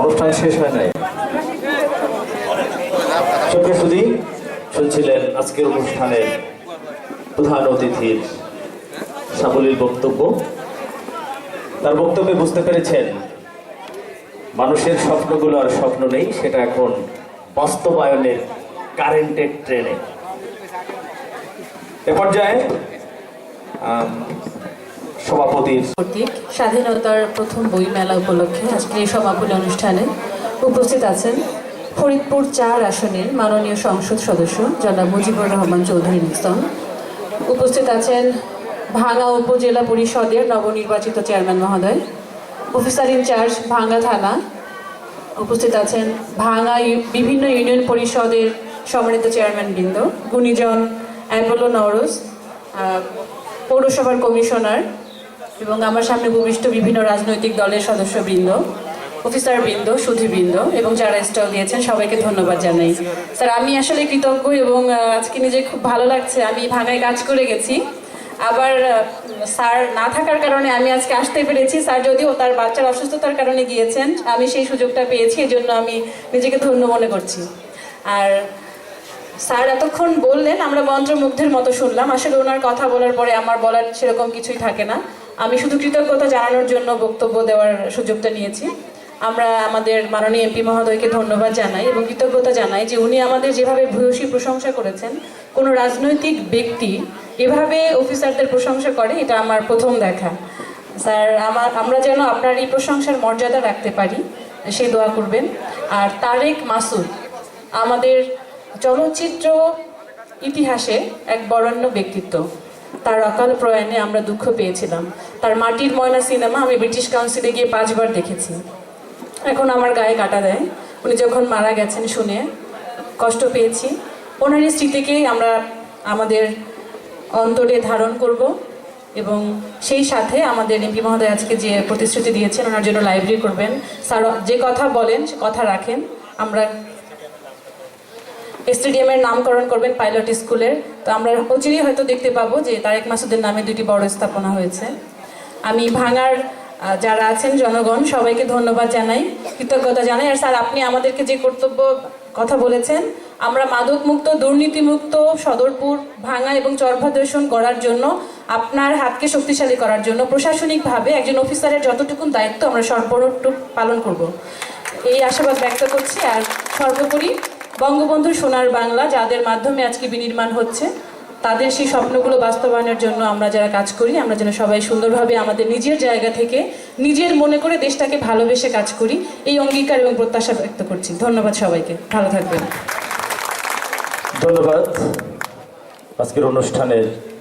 অনুষ্ঠান শেষ হয় নাই। চোখে শুনছিলেন আজকের অনুষ্ঠানের প্রধান অতিথির সাবলীল বক্তব্য। তার বক্তব্যে বুঝতে পেরেছেন, মানুষের স্বপ্নগুলো আর স্বপ্ন নেই, সেটা এখন বাস্তবায়নের কারেন্টের ট্রেনে। এ পর্যায়ে সভাপতির স্বাধীনতার প্রথম বই মেলা উপলক্ষে আজকের এই সমাপনী অনুষ্ঠানে উপস্থিত আছেন ফরিদপুর চার আসনের মাননীয় সংসদ সদস্য জনাব মুজিবুর রহমান চৌধুরী নিস্তন উপস্থিত আছেন ভাঙ্গা উপজেলা পরিষদের নবনির্বাচিত চেয়ারম্যান মহোদয়, অফিসার ইনচার্জ ভাঙ্গা থানা। উপস্থিত আছেন ভাঙ্গা বিভিন্ন ইউনিয়ন পরিষদের সম্মানিত চেয়ারম্যান বৃন্দ গুণীজন অ্যাপোলো নওরোজ পৌরসভার কমিশনার এবং আমার সামনে ভূমিষ্ঠ বিভিন্ন রাজনৈতিক দলের সদস্যবৃন্দ অফিসার বৃন্দ সুধীবৃন্দ এবং যারা স্টল দিয়েছেন সবাইকে ধন্যবাদ জানাই। স্যার, আমি আসলে কৃতজ্ঞ এবং আজকে নিজে খুব ভালো লাগছে। আমি ভাঙায় কাজ করে গেছি। আবার স্যার না থাকার কারণে আমি আজকে আসতে পেরেছি। স্যার যদিও তার বাচ্চার অসুস্থতার কারণে গিয়েছেন, আমি সেই সুযোগটা পেয়েছি, এজন্য আমি নিজেকে ধন্য মনে করছি। আর, স্যার এতক্ষণ বললেন, আমরা মন্ত্রমুগ্ধের মতো শুনলাম। আসলে ওনার কথা বলার পরে আমার বলার সেরকম কিছুই থাকে না। আমি শুধু কৃতজ্ঞতা জানানোর জন্য বক্তব্য দেওয়ার সুযোগটা নিয়েছি। আমরা আমাদের মাননীয় এমপি মহোদয়কে ধন্যবাদ জানাই এবং কৃতজ্ঞতা জানাই যে উনি আমাদের যেভাবে ভূয়সী প্রশংসা করেছেন, কোনো রাজনৈতিক ব্যক্তি এভাবে অফিসারদের প্রশংসা করে, এটা আমার প্রথম দেখা। স্যার, আমার, আমরা যেন আপনার এই প্রশংসার মর্যাদা রাখতে পারি সেই দোয়া করবেন। আর তারেক মাসুদ, আমাদের চলচ্চিত্র ইতিহাসে এক বরেণ্য ব্যক্তিত্ব। তার অকাল প্রয়াণে আমরা দুঃখ পেয়েছিলাম। তার মাটির ময়না সিনেমা আমি ব্রিটিশ কাউন্সিলে গিয়ে পাঁচবার দেখেছি। এখন আমার গায়ে কাটা দেয়। উনি যখন মারা গেছেন শুনে কষ্ট পেয়েছি। ওনার স্মৃতিকেই আমরা আমাদের অন্তরে ধারণ করব এবং সেই সাথে আমাদের এমপি মহোদয় আজকে যে প্রতিশ্রুতি দিয়েছেন, ওনার জন্য লাইব্রেরি করবেন। স্যার, যে কথা বলেন, সে কথা রাখেন। আমরা স্টেডিয়ামের নামকরণ করবেন পাইলট স্কুলের। তো আমরা অচিরেই হয়তো দেখতে পাবো যে তারেক মাসুদের নামে দুটি বড় স্থাপনা হয়েছে। আমি ভাঙার যারা আছেন জনগণ, সবাইকে ধন্যবাদ জানাই, কৃতজ্ঞতা জানাই। আর স্যার, আপনি আমাদেরকে যে কর্তব্য কথা বলেছেন, আমরা মাদক মুক্ত দুর্নীতি মুক্ত সদরপুর, ভাঙা এবং চরভাদর্শন করার জন্য, আপনার হাতকে শক্তিশালী করার জন্য প্রশাসনিকভাবে একজন অফিসারের যতটুকুন দায়িত্ব আমরা সর্বটুক পালন করব। এই আশাবাদ ব্যক্ত করছি। আর সর্বোপরি বঙ্গবন্ধু সোনার বাংলা, যাদের মাধ্যমে আজকে বিনির্মাণ হচ্ছে, তাদের সেই স্বপ্নগুলো বাস্তবায়নের জন্য আমরা যারা কাজ করি, আমরা যেন সবাই সুন্দরভাবে আমাদের নিজের জায়গা থেকে নিজের মনে করে দেশটাকে ভালোবেসে কাজ করি, এই অঙ্গীকার এবং প্রত্যাশা ব্যক্ত করছি। ধন্যবাদ সবাইকে। ভালো থাকবেন। ধন্যবাদ। আজকের অনুষ্ঠানের